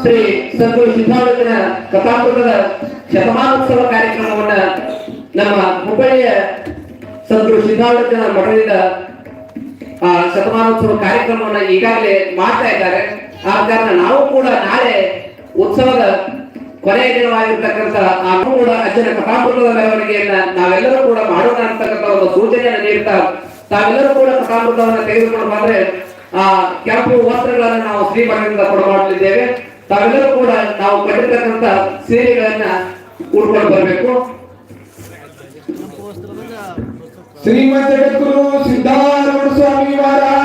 ಶ್ರೀ ಸಂತೋಷ್ ಸಿದ್ಧಾರ್ಥನ ಕಥಾಮೃತದ ಶತಮಾನೋತ್ಸವ ಕಾರ್ಯಕ್ರಮವನ್ನ ನಮ್ಮ ಹುಬ್ಬಳ್ಳಿಯ ಸಿದ್ಧಾರ್ಥನ ಮಠದಿಂದ, ಆ, ಶತಮಾನೋತ್ಸವ ಕಾರ್ಯಕ್ರಮವನ್ನ ಈಗಾಗಲೇ ಮಾಡ್ತಾ ಇದ್ದಾರೆ. ಆ ಕಾರಣ ನಾವು ಕೂಡ ನಾಳೆ ಉತ್ಸವದ ಕೊನೆಯ ದಿನವಾಗಿರ್ತಕ್ಕಂಥ ಆ ಕೂಡ ಅಜ್ಜನ ಕಥಾಮೃತದ ಮೆರವಣಿಗೆಯನ್ನ ನಾವೆಲ್ಲರೂ ಕೂಡ ಮಾಡೋಣ ಅಂತಕ್ಕಂಥ ಒಂದು ಸೂಚನೆಯನ್ನು ನೀಡ್ತಾ ತಾವೆಲ್ಲರೂ ಕೂಡ ಕಥಾಮೃತವನ್ನ ತೆಗೆದುಕೊಂಡು ಬಂದ್ರೆ, ಆ, ಕೆಂಪು ವಸ್ತ್ರಗಳನ್ನ ನಾವು ಶ್ರೀಮಠದಿಂದ ಕೊಡಮಾಡಲಿದ್ದೇವೆ ತಾವೆಲ್ಲರೂ ಕೂಡ ನಾವು ಕಟ್ಟಿರ್ತಕ್ಕಂಥ ಸೀರೆಗಳನ್ನ ಉಟ್ಕೊಂಡು ಬರಬೇಕು. ಶ್ರೀಮಂತ ಜಗದ್ಗುರು ಸಿದ್ಧಾರೂಢ ಸ್ವಾಮಿ ಮಹಾರಾಜ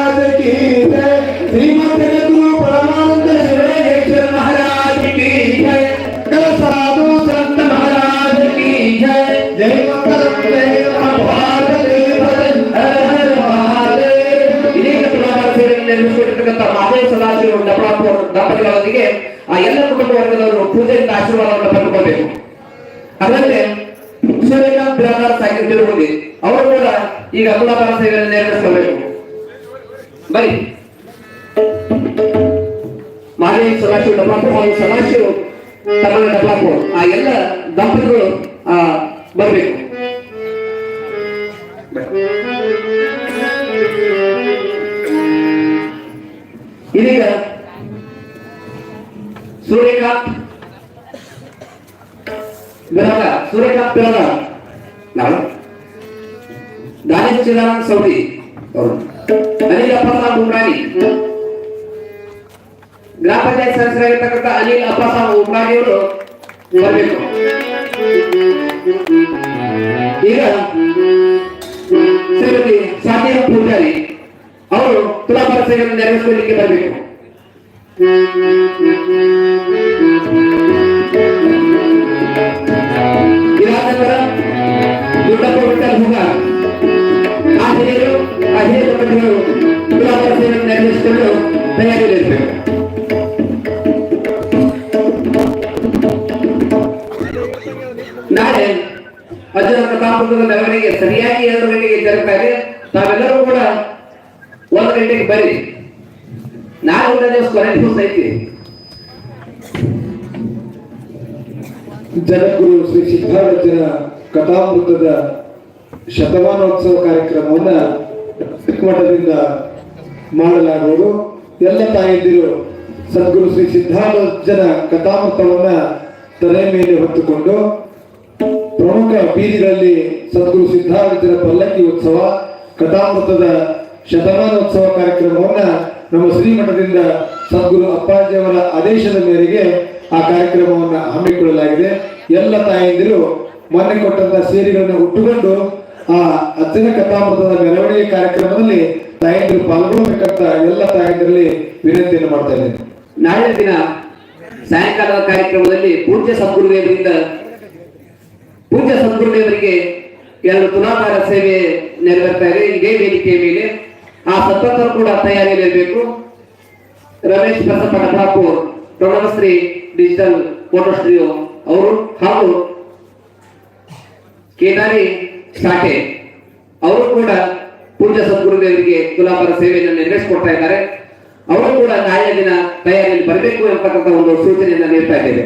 ಬರಬೇಕು ಇದೀಗ ಸೂರ್ಯಕಾಂತ್ ಬಿರಾದ ಸೂರ್ಯಕಾಂತ್ ಬಿರಾದ ನಾವು ದಾನೇಶ್ ಚಿದಾನಂದ ಸೌದಿ ಅವರು ಅನಿಲ್ ಅಪ್ಪಸಾಬ್ ಉಮ್ರಾನಿ ಗ್ರಾಮ ಪಂಚಾಯತ್ ಸದಸ್ಯರಾಗಿರ್ತಕ್ಕಂಥ ಅನಿಲ್ ಅಪ್ಪಸಾಬ್ ಉಮ್ರಾನಿ ಅವರು ಬರಬೇಕು ಈಗ ಶ್ರೀಮತಿ ಸಾಧ್ಯ ಪೂಜಾರಿ. ಅವರು ತುಲಾಭಾರ ಸೇವೆಯನ್ನು ನೆರವೇರಿಸಲಿಕ್ಕೆ ಬರಬೇಕು. ಇದಾದ ನಂತರ ದೊಡ್ಡಪ್ಪ ವಿಠಲ್ ಹುಗ ಆ ಹಿರಿಯರು, ಆ ಹಿರಿಯ ದಂಪತಿಗಳು ತುಲಾಭಾರ ಸೇವೆಯನ್ನು ನೆರವೇರಿಸಿಕೊಂಡು ತಯಾರಿಯಲ್ಲಿರಬೇಕು ಕಥಾಮೃತದ ಮೆರವಣಿಗೆ ಸರಿಯಾಗಿ ಎರಡು ಗಂಟೆಗೆ ಇದೆ ತಾವೆಲ್ಲರೂ ಕೂಡ ಒಂದು ಗಂಟೆಗೆ ಬರ್ರಿ ನಾಲ್ಕು ದಿವಸ ಕೊನೆ ದಿವಸ ಐತಿ. ಶ್ರೀ ಸಿದ್ಧಾರಜನ ಕಥಾಮೃತದ ಶತಮಾನೋತ್ಸವ ಕಾರ್ಯಕ್ರಮವನ್ನ ಮಠದಿಂದ ಮಾಡಲಾಗುವುದು. ಎಲ್ಲ ತಾಯಂದಿರು, ಸದ್ಗುರು ಶ್ರೀ ಸಿದ್ಧಾರೂಢನ ಕಥಾಮೃತವನ್ನ ತಲೆ ಮೇಲೆ ಹೊತ್ತುಕೊಂಡು ಪ್ರಮುಖ ಬೀದಿಗಳಲ್ಲಿ ಸದ್ಗುರು ಸಿದ್ಧಾರ್ಥರ ಪಲ್ಲಕ್ಕಿ ಉತ್ಸವ, ಕಥಾಮೃತದ ಶತಮಾನೋತ್ಸವ ಕಾರ್ಯಕ್ರಮವನ್ನ ನಮ್ಮ ಶ್ರೀಮಠದಿಂದ ಸದ್ಗುರು ಅಪ್ಪಾಜಿಯವರ ಆದೇಶದ ಮೇರೆಗೆ ಆ ಕಾರ್ಯಕ್ರಮವನ್ನ ಹಮ್ಮಿಕೊಳ್ಳಲಾಗಿದೆ. ಎಲ್ಲ ತಾಯಂದಿರು ಮೊನ್ನೆ ಕೊಟ್ಟಂತ ಸೇರಿಗಳನ್ನು ಉಟ್ಟುಕೊಂಡು ಆ ಅಜ್ಜನ ಕಥಾಮೃತದ ಮೆರವಣಿಗೆ ಕಾರ್ಯಕ್ರಮದಲ್ಲಿ ತಾಯಂದಿರು ಪಾಲ್ಗೊಳ್ಳಬೇಕಂತ ಎಲ್ಲ ತಾಯಂದಿರಲ್ಲಿ ವಿನಂತಿಯನ್ನು ಮಾಡ್ತಾ ಇದ್ದೇನೆ. ನಾಳೆ ದಿನ ಸಾಯಂಕಾಲದ ಕಾರ್ಯಕ್ರಮದಲ್ಲಿ ಪೂಜ್ಯ ಸದ್ಗುರುದೇವರಿಂದ ಪೂಜ್ಯ ಸದ್ಗುರುದೇವರಿಗೆ ಎರಡು ತುಲಾಭಾರ ಸೇವೆ ನೆರವೇರ್ತಾ ಇದೆ. ಇದೇ ವೇದಿಕೆಯ ಮೇಲೆ ಆ ಸತ್ತರು ಕೂಡ ತಯಾರಿಯಲ್ಲಿರಬೇಕು Ramesh Basappa Thakur Pranavashri digital photo studio ಅವರು ಹಾಗೂ ಕೇದಾರಿ ಶಾಖೆ ಅವರು ಕೂಡ ಪೂಜ್ಯ ಸದ್ಗುರುದೇವರಿಗೆ ತುಲಾಭಾರ ಸೇವೆಯನ್ನು ನೆರವೇರಿಸಿಕೊಡ್ತಾ ಇದ್ದಾರೆ. ಅವರು ಕೂಡ ನಾಳೆಯ ದಿನ ತಯಾರಿಯಲ್ಲಿ ಬರಬೇಕು ಎಂಬತಕ್ಕಂಥ ಒಂದು ಸೂಚನೆಯನ್ನು ನೀಡ್ತಾ ಇದ್ದೇವೆ.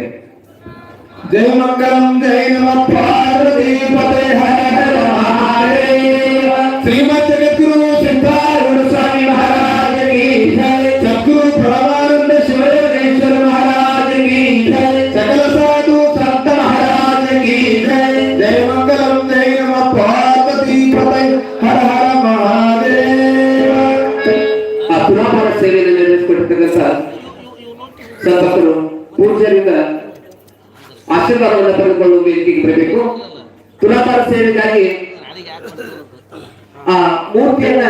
ಜಯ ಮಂಗಲಂ ಜಯ ನಮ ಪಾರ್ವತಿ ಪತೆ ಹರ ಹರ ಮಹಾದೇವ ಶ್ರೀಮತ್ ಜಗದ್ಗುರು ಸಿದ್ಧಾರೂಢ ಸ್ವಾಮಿ ಮಹಾರಾಜ ಕಿ ಜಯ ಸದ್ಗುರು ಪರಮಾನಂದ ಶಿವಯೋಗೇಶ್ವರ ಮಹಾರಾಜ ಕಿ ಜಯ ಸಕಲ ಸಾಧು ಸಂತ ಮಹಾರಾಜ ಕಿ ಜಯ ಜಯ ಮಂಗಲಂ ಜಯ ನಮ ಪಾರ್ವತಿ ಪತೆ ಆಶೀರ್ವಾದವನ್ನು ಪಡೆದುಕೊಳ್ಳುವ ವೇದಿಕೆಗೆ ಬರಬೇಕು. ತುಲಾಭಾರ ಸೇವೆಗಾಗಿ ಆ ಮೂರ್ತಿಯನ್ನ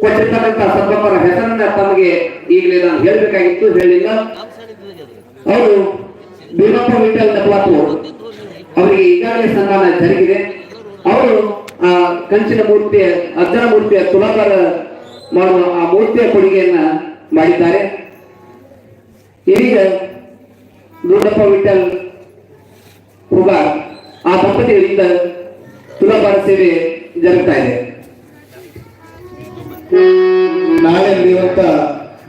ಕೊಟ್ಟಿರ್ತಕ್ಕಂಥ ಸಂಪರ್ಕರ ಹೆಸರನ್ನ ತಮಗೆ ಈಗಲೇ ನಾನು ಹೇಳಬೇಕಾಗಿತ್ತು, ಹೇಳಿಲ್ಲ. ಅವರು ಭೀಮಪ್ಪ ವಿಠಲ್ ಡಬ್ಲಾಪುರ್ ಅವರಿಗೆ ಈಗಾಗಲೇ ಸನ್ಮಾನ ಜರುಗಿದೆ. ಅವರು ಆ ಕಂಚಿನ ಮೂರ್ತಿಯ ಅಜ್ಜನ ಮೂರ್ತಿಯ ತುಲಾಭಾರ ಮಾಡುವ ಆ ಮೂರ್ತಿಯ ಕೊಡುಗೆಯನ್ನ ಮಾಡಿದ್ದಾರೆ. ಈಗ ದೂಡಪ್ಪ ವಿಠಲ್ ಹುಗಾರ್ ಆ ದಂಪತಿಗಳಿಂದ ತುಲಾಭಾರ ಸೇವೆ ಜರುಗ್ತಾ ಇದೆ. ನಾಳೆ ನಡೆಯುವಂತ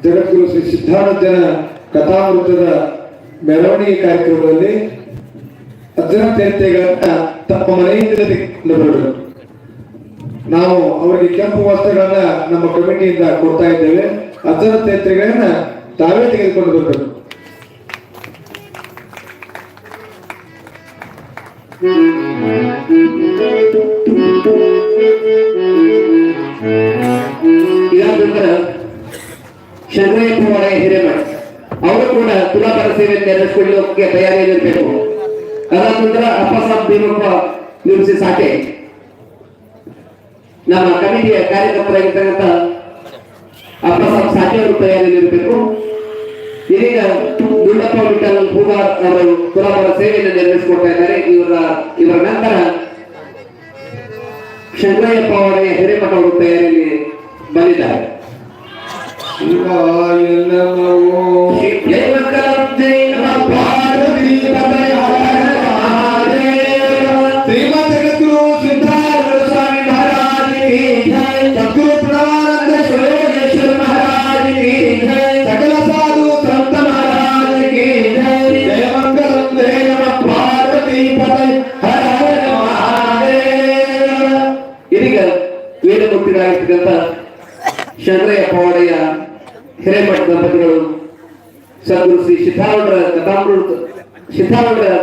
ಜಗದ್ಗುರು ಶ್ರೀ ಸಿದ್ಧಾನಂದನ ಕಥಾಮೃತದ ಮೆರವಣಿಗೆ ಕಾರ್ಯಕ್ರಮದಲ್ಲಿ ಅರ್ಜುನ ಜಯಂತಿಗಳನ್ನ ತಮ್ಮ ಮನೆಯಿಂದ ತೆಗೆದುಕೊಂಡು ಬರಬೇಕು ನಾವು ಅವರಿಗೆ ಕೆಂಪು ವಸ್ತ್ರಗಳನ್ನ ನಮ್ಮ ಕಮಿಟಿಯಿಂದ ಕೊಡ್ತಾ ಇದ್ದೇವೆ. ಅರ್ಜುನ ಜಯಂತಿಗಳನ್ನ ತಾವೇ ತೆಗೆದುಕೊಂಡು ಬರಬೇಕು ಇದಾದ ಶಂಕರಯ್ಯಪ್ಪ ಒಡೆಯ ಹಿರೇಮಠ. ಅವರು ಕೂಡ ತುಲಾಭಾರ ಸೇವೆ ನೆರವೇರಿಸಿಕೊಳ್ಳೋಕೆ ತಯಾರಿಯಲ್ಲಿರಬೇಕು ಅದಾದ ನಂತರ ಅಪ್ಪಸಾಬ್ ಭೀಮಪ್ಪ ನಿರ್ಮಿಸಿ ಸಾಕೆ. ನಮ್ಮ ಕಮಿಟಿಯ ಕಾರ್ಯಕರ್ತರಾಗಿರ್ತಕ್ಕಂಥ ಅಪ್ಪಸಾಬ್ ಸಾಕೆ ಅವರು ತಯಾರಿಯಲ್ಲಿರಬೇಕು ಇದೀಗ ದುಂಡಪ್ಪ ವಿಠಲ್ ಹೂಗಾರ್ ಅವರು ತುಲಾಭಾರ ಸೇವೆಯನ್ನು ನಿರ್ಮಿಸಿಕೊಡ್ತಾ ಇದ್ದಾರೆ. ಇವರ ಇವರ ನಂತರ ಶಂಕರಯ್ಯಪ್ಪ ಅವರ ಹಿರೇಮಠ ಅವರು ತಯಾರಿಯಲ್ಲಿ ಬಂದಿದ್ದಾರೆ. ಸದ್ಗುರು ಶ್ರೀ ಸಿದ್ಧಾರೂಢರ ಕಥಾಮೃತ ಸಿದ್ಧಾರೂಢರ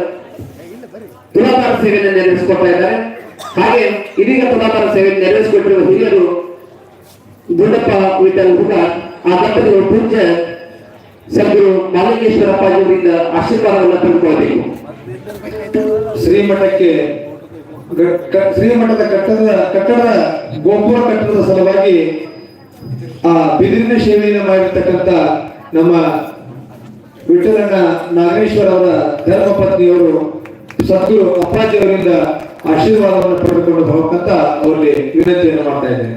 ತುಲಾಭಾರ ಸೇವೆಯನ್ನು ನೆರವೇರಿಸಿಕೊಡ್ತಾ ಇದ್ದಾರೆ. ಹಾಗೆ ಇದೀಗ ತುಲಾಭಾರ ಸೇವೆಯನ್ನು ನೆರವೇರಿಸಿಕೊಟ್ಟಿರುವ ಹಿರಿಯರು ಗುಂಡಪ್ಪ ವಿಠಲ್ ಹುಗ ಆ ದಂಪತಿಗಳು ಪೂಜ್ಯ ಸದ್ಗುರು ಮಾಲಿಂಗೇಶ್ವರಪ್ಪಾಜಿಯವರಿಂದ ಆಶೀರ್ವಾದವನ್ನು ಪಡೆದುಕೊಳ್ಳಬೇಕು. ಶ್ರೀಮಠಕ್ಕೆ ಶ್ರೀಮಠದ ಕಟ್ಟಡದ ಕಟ್ಟಡ ಗೋಪುರ ಕಟ್ಟಡದ ಸಲುವಾಗಿ ಆ ಬಿದಿರಿನ ಸೇವೆಯನ್ನು ಮಾಡಿರ್ತಕ್ಕಂಥ ನಮ್ಮ ವಿಠಲಣ್ಣ ನಾಗೇಶ್ವರ ಅವರ ಧರ್ಮಪತ್ನಿಯವರು ಸದ್ಗುರು ಅಪ್ಪಾಜಿಯವರಿಂದ ಆಶೀರ್ವಾದವನ್ನು ಪಡೆದುಕೊಂಡು ಹೋಗಬೇಕಂತ ಅವರಲ್ಲಿ ವಿನಂತಿಯನ್ನು ಮಾಡ್ತಾ ಇದ್ದೇನೆ.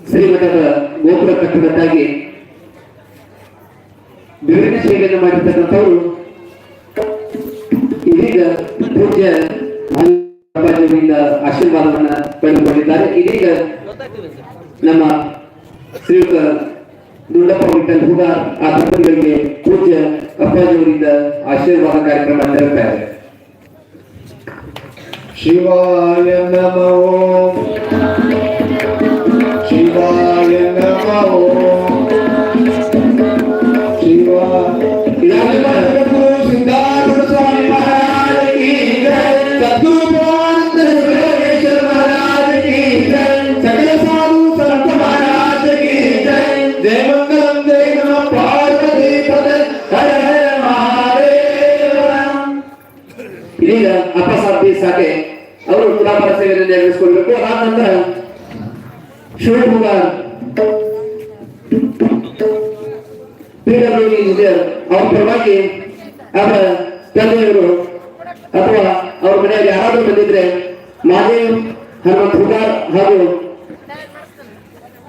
ಶ್ರೀಮಠದ ಗೋಪುರ ಕಟ್ಟಡಕ್ಕಾಗಿ ವಿಭಿನ್ನ ಸೇವೆಯನ್ನು ಮಾಡಿರ್ತಕ್ಕಂಥವರು ಇದೀಗ ಪೂಜ್ಯ ಅಪ್ಪಾಜಿಯವರಿಂದ ಆಶೀರ್ವಾದವನ್ನು ಪಡೆದುಕೊಂಡಿದ್ದಾರೆ. ಇದೀಗ ನಮ್ಮ ಶ್ರೀಯುತ ದುಂಡಪ್ಪ ವಿಠಲ್ ಹುಗಾರ್ ಆ ದಂಪತಿಗಳಿಗೆ ಪೂಜ್ಯ ಅಪ್ಪಾಜಿಯವರಿಂದ ಆಶೀರ್ವಾದ ಕಾರ್ಯಕ್ರಮ ಜರುಗ್ತಾ ಇದೆ ಶಿವಾಯ ನಮೋ ಶಿವಾಯ ನಮೋ ಪರವಾಗಿ ಅವರ ತಂದೆಯವರು ಅಥವಾ ಅವ್ರ ಮನೆಯಲ್ಲಿ ಯಾರಾದರೂ ಬಂದಿದ್ರೆ ಮಾದೇವ್, ಹನುಮಂತ್ ಹುಗಾರ್ ಹಾಗೂ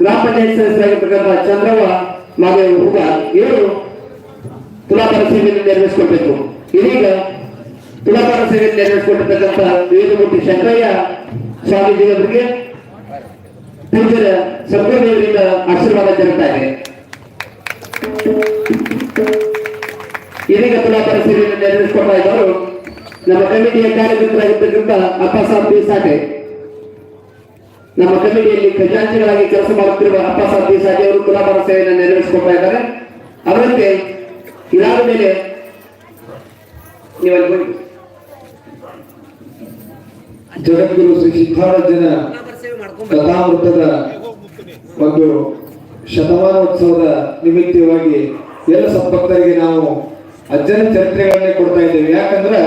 ಗ್ರಾಮ ಪಂಚಾಯತ್ ಸದಸ್ಯರಾಗಿರ್ತಕ್ಕಂಥ ಚಂದ್ರವ್ವ ಮಾದೇವ್ ಹುಗಾರ್ ಇವರು ತುಲಾಭಾರ ಸೇವೆಯನ್ನು ನೆರವೇರಿಸಿಕೊಳ್ಬೇಕು. ಇದೀಗ ತುಲಾಭಾರ ಸೇವೆಯನ್ನು ನೆರವೇರಿಸಿಕೊಂಡಿರ್ತಕ್ಕಂಥ ವೇದಮೂರ್ತಿ ಶಂಕರಯ್ಯ ಸ್ವಾಮೀಜಿಯವರಿಗೆ ಪೂಜ್ಯರ ಸಂಪ್ರದಾಯದಿಂದ ಆಶೀರ್ವಾದ ಜರುಗ್ತಾ ಇದೆ. ಇದೀಗ ತುಲಾಭಾರ ಪರಿಸ್ಥಿತಿಯನ್ನು ನಿರ್ಮಿಸಿಕೊಳ್ತಾ ಇದ್ದವರು ನಮ್ಮ ಕಮಿಟಿಯ ಕಾರ್ಯಕರ್ತರಾಗಿರ್ತಕ್ಕಂಥ ಅಪ್ಪಸಾಬ್ ದೇಸಾಟೆ, ನಮ್ಮ ಕಮಿಟಿಯಲ್ಲಿ ಖಜಾಂಚಿಗಳಾಗಿ ಕೆಲಸ ಮಾಡುತ್ತಿರುವ ಅಪ್ಪಸಾಬ್ ದೇಸಾಟೆ ಅವರು ತುಲಾಭಾರ ಸೇವೆಯನ್ನು ನಿರ್ಮಿಸಿಕೊಳ್ತಾ ಇದ್ದಾರೆ ಅವರಂತೆ ಇದಾದ ಮೇಲೆ. ಜಗದ್ಗುರು ಶ್ರೀ ಸಿದ್ಧಾರಾಜ್ಯನ ಕಥಾಮೃತದ ಒಂದು ಶತಮಾನೋತ್ಸವದ ನಿಮಿತ್ತವಾಗಿ ಎಲ್ಲ ಸಂಪತ್ತರಿಗೆ ನಾವು ಅಜ್ಜನ ಚರಿತ್ರೆಗಳನ್ನೇ ಕೊಡ್ತಾ ಇದ್ದೇವೆ. ಯಾಕಂದ್ರೆ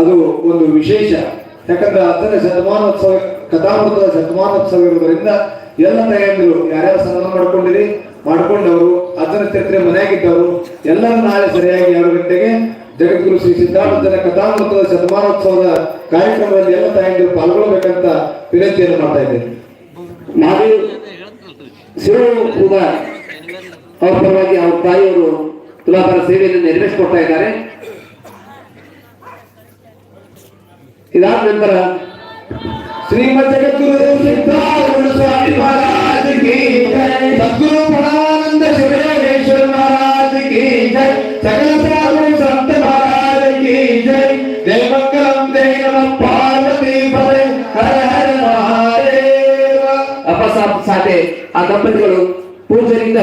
ಅದು ಒಂದು ವಿಶೇಷ. ಯಾಕಂದ್ರೆ ಅಜ್ಜನ ಶತಮಾನೋತ್ಸವ, ಕಥಾಮೃತದ ಶತಮಾನೋತ್ಸವ ಇರೋದ್ರಿಂದ ಎಲ್ಲ ತಾಯಂದಿರು ಯಾರ್ಯಾರು ಸ್ನಾನ ಮಾಡ್ಕೊಂಡಿರಿ, ಮಾಡ್ಕೊಂಡವರು, ಅಜ್ಜನ ಚರಿತ್ರೆ ಮನೆಯಾಗಿದ್ದವರು, ಎಲ್ಲರೂ ನಾಳೆ ಸರಿಯಾಗಿ ಎರಡು ಗಂಟೆಗೆ ಜಗದ್ಗುರು ಶ್ರೀ ಸಿದ್ಧಾರ್ಥನ ಕಥಾಮೃತದ ಶತಮಾನೋತ್ಸವದ ಕಾರ್ಯಕ್ರಮದಲ್ಲಿ ಎಲ್ಲ ತಾಯಂದಿರು ಪಾಲ್ಗೊಳ್ಳಬೇಕಂತ ವಿನಂತಿಯನ್ನು ಮಾಡ್ತಾ ಇದ್ದೇನೆ. ಮಹಾದೇವ್ ಶಿವ ಕೂಡ ಅವ್ರ ಪರವಾಗಿ ಅವ್ರ ತಾಯಿಯವರು ತುಲಾಭಾರ ಸೇವೆಯನ್ನು ನೆರವೇರಿಸಿಕೊಡ್ತಾ ಇದ್ದಾರೆ ಇದಾದ ನಂತರ ಶ್ರೀಮದ್ ಜಗದ್ಗುರು ಸಿದ್ಧಾರೂಢ ಸ್ವಾಮಿ ಮಹಾರಾಜ ಕಿ ಜೈ ಸದ್ಗುರು ಪರಮಾನಂದ ಶಿವಯೋಗೇಶ್ವರ ಮಹಾರಾಜ ಕಿ ಜೈ ಸಕಲ ಸಾಧು ಸಂತ ಮಹಾರಾಜ ಕಿ ಜೈ ಜೈ ಮಂಗಲಂ ಜೈ ನಮಃ ಪಾರ್ವತಿ ಪದೇ ಹರ ಹರ ಮಹಾದೇವ ಅಪ್ಪಸಾಬ್ ಸಾತೆ ಆ ದಂಪತಿಗಳು ಪೂಜರಿಂದ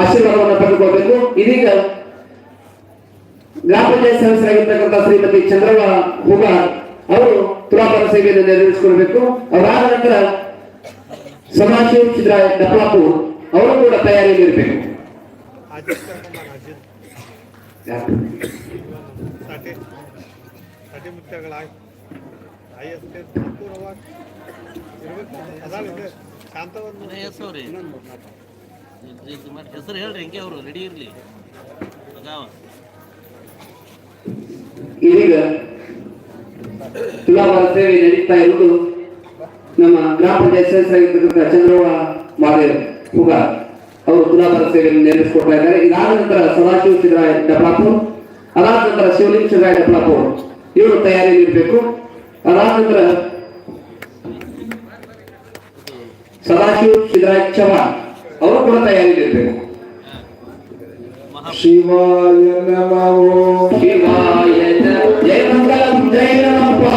ಆಶೀರ್ವಾದವನ್ನು ಪಡೆದುಕೊಳ್ಬೇಕು. ಇದೀಗ ಗ್ರಾಮ ಪಂಚಾಯತ್ ಸದಸ್ಯರಾಗಿರ್ತಕ್ಕಂಥ ಶ್ರೀಮತಿ ಚಂದ್ರವ್ವ ಹುಗಾರ್ ಅವರು ತುಲಾಭಾರ ಸೇವೆಯನ್ನು ನೆರವೇರಿಸಿಕೊಳ್ಬೇಕು. ಅವರಾದ ನಂತರ ಸಮಾಜ ಚಿತ್ರ ಅವರು ಕೂಡ ತಯಾರಿಯಲ್ಲಿ ಇರಬೇಕು साठी ಇರಲಿ. ಇದೀಗ ತುಲಾಭಾರ ಸೇವೆ ನಡೀತಾ ಇರುವುದು ನಮ್ಮ ಗ್ರಾಮ ಪಂಚಾಯತ್ ಸದಸ್ಯರಾಗಿರ್ತಕ್ಕಂಥ ಚಂದ್ರವ್ವ ಮಾದೇವ್ ಹುಗ ಅವರು ತುಲಾಭಾರ ಸೇವೆಯನ್ನು ನೇಮಿಸಿಕೊಡ್ತಾ ಇದ್ದಾರೆ. ಇದಾದ ನಂತರ ಸದಾಶಿವ ಸಿದ್ದರಾಯ ಡಬ್ಲಾಪುರ್ ಅದಾದ ನಂತರ ಶಿವಲಿಂಗ ಸಿದ್ದರಾಯ ಡಬ್ಲಾಪುರ್ ಇವರು ತಯಾರಿ ನೀಡಬೇಕು. ಅದಾದ ನಂತರ ಸದಾಶಿವ ಸಿದ್ದರಾಯ ಚವಾಣ್ ಅವರು ಕೂಡ ತಯಾರಿಯಲ್ಲಿ ಇರಬೇಕು ಶಿವಾಯ ನಮೋ. ಶಿವಾಯ ಜಯ ಮಂಗಲಂ ಜಯ ನಮಃ